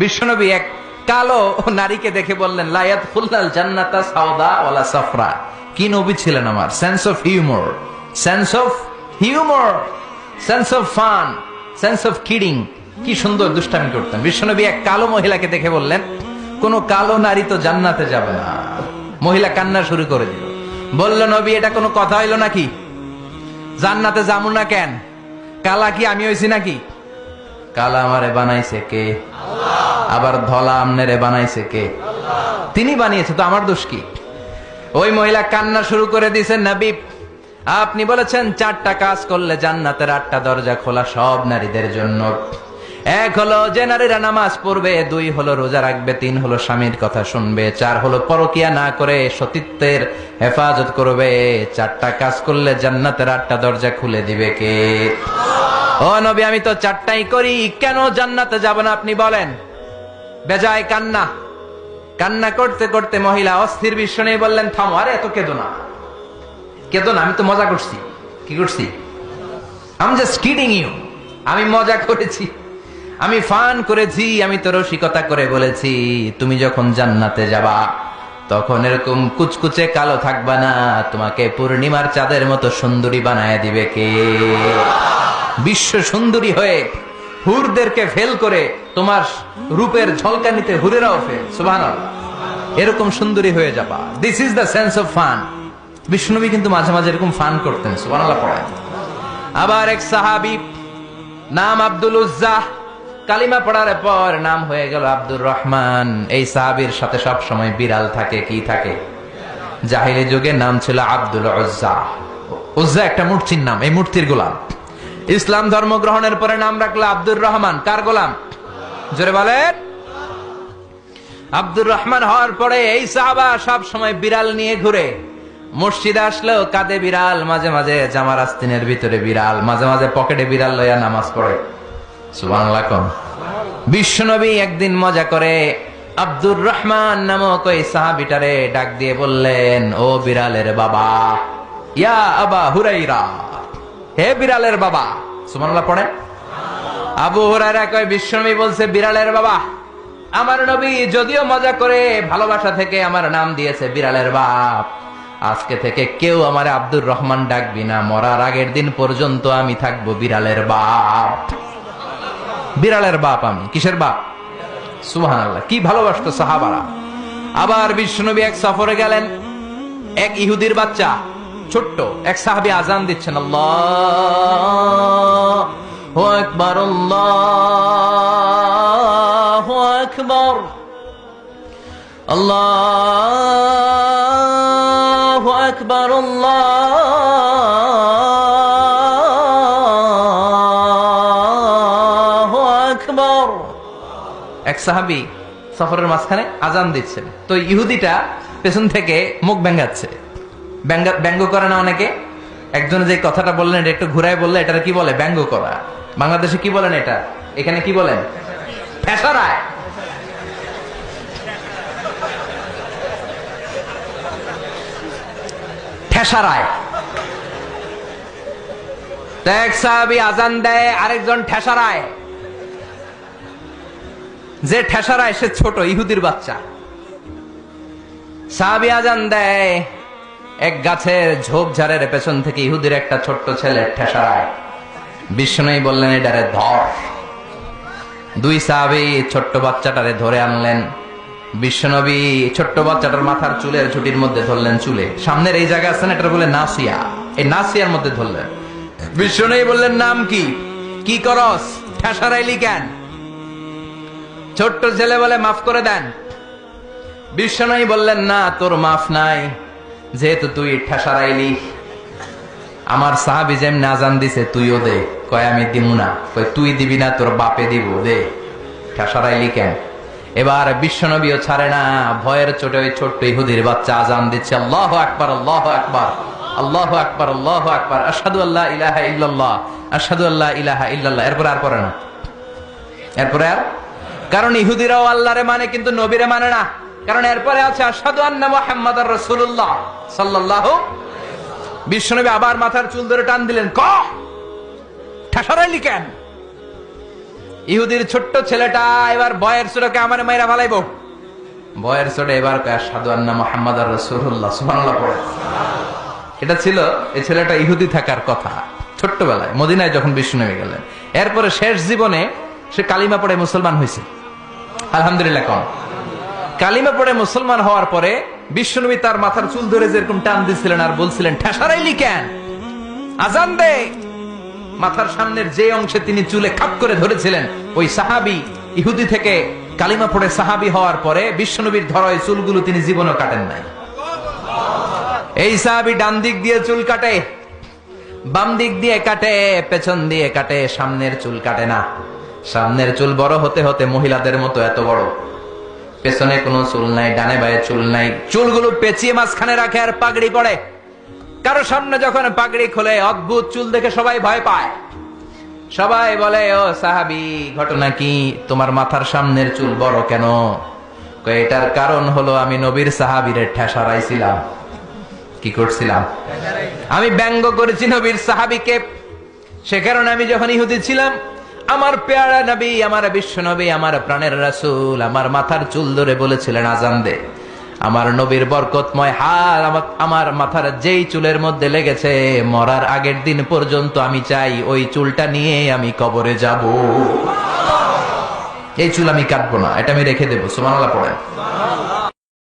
বিশ্বনবী এক কালো নারীকে দেখে বললেন লায়াত ফুল্লাল জান্নাতা সাউদা ওয়ালা সাফরা। কি নবী ছিলেন আমার? Sense of humour sense of humour sense of fun sense of kidding কি সুন্দর দুষ্টামি করতেন। বিশ্বনবী এক কালো মহিলাকে দেখে বললেন, কোন কালো নারী তো জান্নাতে যাবে না। মহিলা কান্না শুরু করে দিল। বলল, নবী, এটা কোনো কথা হইল নাকি? জান্নাতে যাব না কেন? কালা কি আমি হইছি নাকি? কালা আমারে বানাইছে কে? আবার ধলা আমনেরে বানাইছে কে? তিনি বানিয়েছে, তো আমার দোষ কি? ওই মহিলা কান্না শুরু করে দিয়েছেন নবী আপনি বলেছেন চারটা কাজ করলে জান্নাতের আটটা দরজা খোলা সব নারীদের জন্য। এক হলো যে নারীরা নামাজ পড়বে, দুই হলো রোজা রাখবে, তিন হলো স্বামীর কথা শুনবে, চার হলো পরকিয়া না করে সতীত্বের হেফাজত করবে। চারটা কাজ করলে জান্নাতের আটটা দরজা খুলে দিবে কে? ও নবী, আমি তো চারটাই করি, কেন জান্নাতে যাব না আপনি বলেন? বেজায় কান্না। কান্না করতে করতে মহিলা অস্থির বিশ্ব নিয়ে বললেন, থামো, আরে এত কেঁদো না। কেঁদো না, আমি তো মজা করছি। কি করছি? আমি জাস্ট কিডিং ইউ আমি মজা করেছি। আমি ফান করেছি, আমি তো রসিকতা করে বলেছি, তুমি যখন জান্নাতে যাবা, তখন এরকম কুচকুচে কালো থাকবা না। তোমাকে পূর্ণিমার চাঁদের মতো সুন্দরী বানায় দিবে কে? বিশ্ব সুন্দরী হয়ে হুরদেরকে ফেল করে তোমার রূপের ঝলকানিতে হুরেরাও ফেল। সুবাহ এরকম সুন্দরী হয়ে যাবা। This is the sense of fun বিষ্ণুনবী কিন্তু মাঝে মাঝে এরকম ফান করতেন। সুবাহ আবার এক সাহাবি, নাম আব্দুল উজ্জাহ কালিমা পড়ার পর নাম হয়ে গেল আব্দুর রহমান। এই সাহাবির সাথে সব সময় বিড়াল থাকে, কি থাকে? জাহিলি যুগে নাম ছিল আব্দুল উজ্জা। উজ্জা একটা মূর্তির নাম, এই মূর্তির গোলাম। ইসলাম ধর্ম গ্রহণের পরে নাম রাখল আব্দুর রহমান। কার গোলাম? জোরে বলেন। আব্দুর রহমান হওয়ার পরে এই সাহাবা সব সময় বিড়াল নিয়ে ঘুরে। মসজিদে আসলেও কাঁধে বিড়াল, মাঝে মাঝে জামার আস্তিনের ভিতরে বিড়াল, মাঝে মাঝে পকেটে বিড়াল লইয়া নামাজ পড়ে। কোন। বিশ্বনবী একদিন মজা করে আব্দুর রহমান নামক ওই সাহাবিটারে ডাক দিয়ে বললেন, ও বিড়ালের বাবা, ইয়া আবা হুরাইরা। হে বিড়ালের বাবা, সুবহানাল্লাহ পড়েন। আবু হুরায়রা কয়, বিশ্বনবী বলছে, বিড়ালের বাবা, আমার নবী যদিও মজা করে ভালোবাসা থেকে আমার নাম দিয়েছে বিড়ালের বাপ। আজকে থেকে কেউ আমার আব্দুর রহমান ডাকবি না, মরার আগের দিন পর্যন্ত আমি থাকব বিড়ালের বাপ। বিড়ালের বাপ আমি, কিসের বাপ? সুহান আল্লাহ কি ভালোবাসতো সাহাবারা। আবার বিষ্ণুনবী এক সফরে গেলেন, এক ইহুদির বাচ্চা ছোট্ট, এক সাহাবি আজান দিচ্ছেন, আল্লাহ আকবার আল্লাহ আকবার আল্লাহ আকবার আল্লাহ আকবার। এক সাহাবি সফরের মাঝখানে আজান দিচ্ছেন। তো ইহুদিটা পেছন থেকে মুখ ব্যাঙ্গাচ্ছে ব্যঙ্গা- করে না অনেকে? একজন যে কথাটা বললেন, এটা একটু ঘুরায় বললে এটা কি বলে? ব্যঙ্গ করা। বাংলাদেশে কি বলেন এটা? এখানে কি বলেন? ঠেসারায় সাহাবি আজান দেয়, আরেকজন ঠেসারায় যে ঠেসারায় সে ছোট, ইহুদির বাচ্চা। সাহাবি আজান দেয় এক গাছের ঝোপঝাড়ের পেছন থেকে ইহুদির একটা ছোট্ট ছেলে ঠেসারায়। বিষ্ণুই বললেন, এটারে ধর। দুই সাহাবি ছোট্ট বাচ্চাটারে ধরে আনলেন। বিশ্বনবী ছোট্ট বাচ্চাটার মাথার চুলের ছুটির মধ্যে ধরলেন চুলে। সামনের এই জায়গা আছে না এটা বলে নাসিয়া। এই নাসিয়ার মধ্যে ধরলেন। বিশ্বনবী বললেন, নাম কি? কি করস? ঠেসারাইলি কেন? ছোট্ট ছেলে বলে, মাফ করে দেন। বিশ্বনবী বললেন, না, তোর মাফ নাই। যেহেতু তুই ঠেসারাইলি আমার সাহাবি যেমন আজান দিছে, তুইও দে। কয়, আমি দিমু না। কয়, তুই দিবি না, তোর বাপে দিব, দে। ঠেসারাইলি কেন? এবার বিশ্বনবীও ছাড়ে না। ভয়ের চোটে ওই ছোট্ট ইহুদির বাচ্চা আজান দিচ্ছে, আল্লাহ আকবার আল্লাহ আকবার আল্লাহ আকবার আল্লাহ আকবার আসাদু আল্লাহ ইলাহা ইল্লাল্লাহ আসাদু আল্লাহ ইলাহা ইল্লাল্লাহ। এরপর আর পরে না। এরপরে আর? কারণ ইহুদিরাও আল্লাহরে মানে কিন্তু নবীরে মানে না। কারণ এরপরে আছে আসাদু আন্না মুহাম্মাদ রাসূলুল্লাহ সাল্লাল্লাহু বিশ্বনবী আবার মাথার চুল ধরে টান দিলেন। ক? কেন ইহুদির ছোট্ট ছেলেটা এবার বয়ের সুরকে আমার মাইরা ফালাইব। বয়ের সুরে এবার সাধু আন্না মোহাম্মদ রসুল্লাহ সুবহানাল্লাহ পড়ে। এটা ছিল, এই ছেলেটা ইহুদি থাকার কথা। ছোট্টবেলায়, মদিনায় যখন বিষ্ণু নেমে গেলেন। এরপরে শেষ জীবনে সে কালিমা পড়ে মুসলমান হয়েছে আলহামদুলিল্লাহ কম। কালিমা পড়ে মুসলমান হওয়ার পরে বিশ্বনবী তার মাথার চুল ধরে যেরকম টান দিছিলেন আর বলছিলেন ঠেসারাইলি কেন? আজান দে। মাথার সামনের যে অংশে তিনি চুলে খাপ করে ধরেছিলেন, ওই সাহাবি ইহুদি থেকে কালিমা পড়ে সাহাবি হওয়ার পরে বিশ্বনবীর ধরায় চুলগুলো তিনি জীবনও কাটেন নাই। এই সাহাবি ডান দিক দিয়ে চুল কাটে, বাম দিক দিয়ে কাটে, পেছন দিয়ে কাটে, সামনের চুল কাটে না। সামনের চুল বড় হতে হতে মহিলাদের মতো এত বড়। পেছনে কোনো চুল নাই, ডানে বায়ে চুল নাই। চুলগুলো পেঁচিয়ে মাঝখানে রাখে আর পাগড়ি পড়ে কারও সামনে যখন পাগড়ি খোলে, অদ্ভুত চুল দেখে সবাই ভয় পায়। সবাই বলে, ও সাহাবি, ঘটনা কি? তোমার মাথার সামনের চুল বড় কেন? এটার কারণ হলো আমি নবীর সাহাবিরে ঠেসারাইছিলাম কি করছিলাম? আমি ব্যঙ্গ করেছি নবীর সাহাবিকে। সে কারণে আমি যখন ইহুদি ছিলাম আমার পেয়ারা নবী, আমার বিশ্ব নবী, আমার প্রাণের রাসুল, আমার মাথার চুল ধরে বলেছিলেন, আজান দে। আমার নবীর বরকতময় হার আমা- আমার মাথার যেই চুলের মধ্যে লেগেছে, মরার আগের দিন পর্যন্ত আমি চাই ওই চুলটা নিয়ে আমি কবরে যাব। এই চুল আমি কাটবো না, এটা আমি রেখে দেবো সুমানাল্লাহ পড়েন।